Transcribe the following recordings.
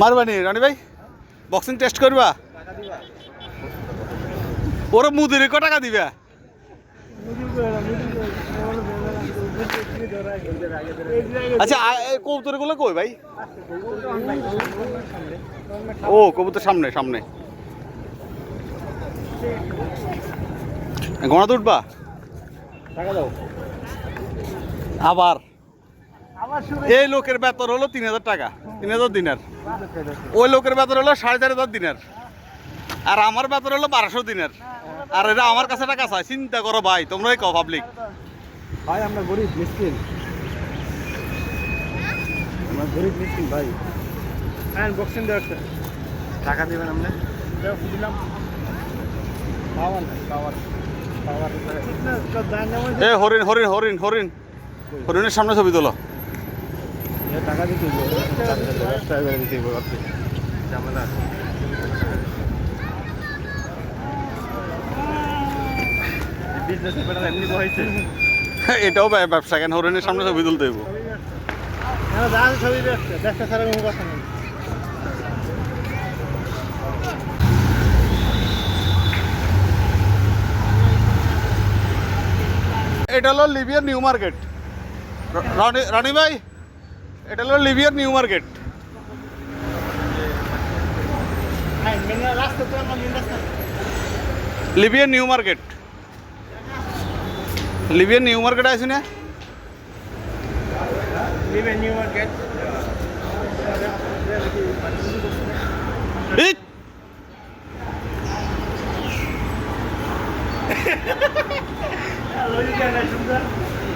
মারবানি, রানি ভাই? Boxing test করবা? ওরা মুদিরে ক টাকা দিবা? আচ্ছা কবুতরগুলো কই ভাই? ও, কবুতর সামনে সামনে। গণাতে উঠবা? আবার। এই লোকের বেতন হলো তিন হাজার টাকা। তিন হাজার দিনের। ওই লোকের বেতন হলো সাড়ে চার হাজার দিনের। আর আমার বেতন হলো বারোশো দিনের। আর এটা আমার কাছে টাকা চায় চিন্তা করো ভাই তোমরাই কও পাবলিক ভাই আমরা গরিব মিসকিন। আমরা গরিব মিসকিন ভাই। হ্যাঁ বক্সিং দেওয়া একটা টাকা দেবেন আপনি? দিলাম। পাওয়ার পাওয়ার পাওয়ার হরিণ হরিণ হরিণ হরিণ। হরিণের সামনে ছবি তোলো। টাকা দিতে হবে দশ টাকা করে দিতে হবে ঝামেলা বিজনেস এমনি বহাইছে এটাও ব্যবসা কেন? হরিণের সামনে ছবি তুলতে হইব। যা ছবি ব্যবসা ব্যবসা ছাড়া কোনো কথা নেই। এটা হলো লিবিয়ার নিউ মার্কেট রনি ভাই এটা হলো লিবিয়ার নিউ মার্কেট লিবিয়ার নিউ মার্কেট লিবিয়ার নিউ মার্কেট আছে না? লিভ নিউ মার্কেট!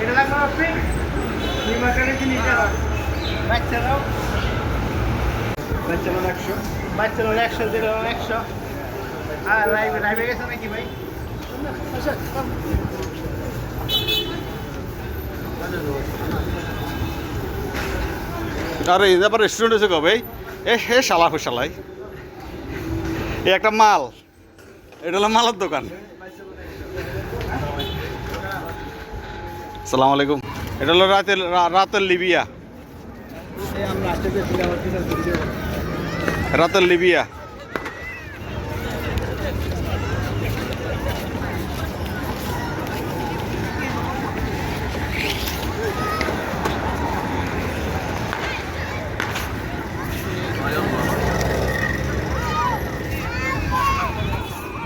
এটা লাগবে আপনি নিউ মার্কেটে কি নিতে বাচ্চারাও। বাচ্চারাও একশো। বাচ্চারাও একশো দিলাম একশো। আর লাইভে লাইভে গেছে নাকি ভাই? আরে এই আবার রেস্টুরেন্ট এসে কবে এ হে শালা হুশালাই। এ একটা মাল। এটা হলো মালের দোকান। সালাম আলাইকুম। এটা হলো রাতের রাতের লিবিয়া এই আমরা আসতে পেরেছিলাম আমার পিছন ভিডিও রাতের লিবিয়া। কেমন লাগে হ্যাঁ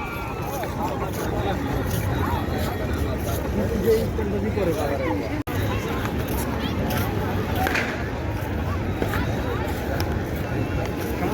ভাই হুম। ভাই তোর ব্যাগ তুলে এটা নে এটা নে গাড়ি করুন না দিয়ে একটু ব্যাগ করুন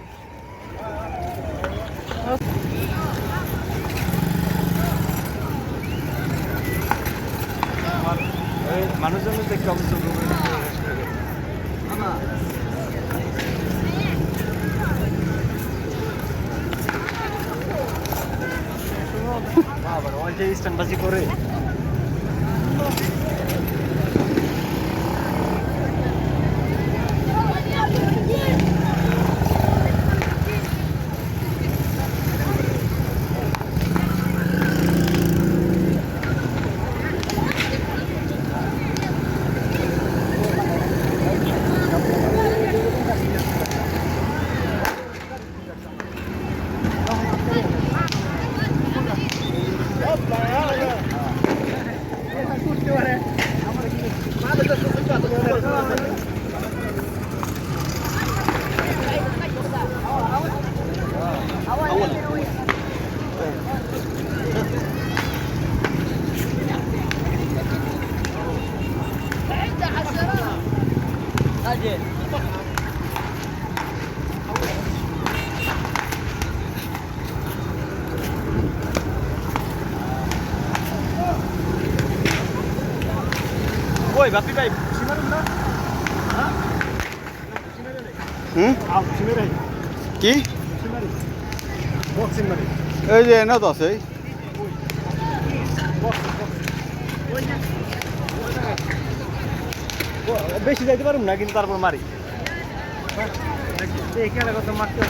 মানুষজন দেখতে আবার ওই যে স্ট্যান্ডবাজি করে। ওই বাপি ভাই সিমারুন না? হ্যাঁ? হুম? কি? এই যে এনে তো আছে বেশি যাইতে পারুম না কিন্তু তারপর মারি। এখানে কত মারতে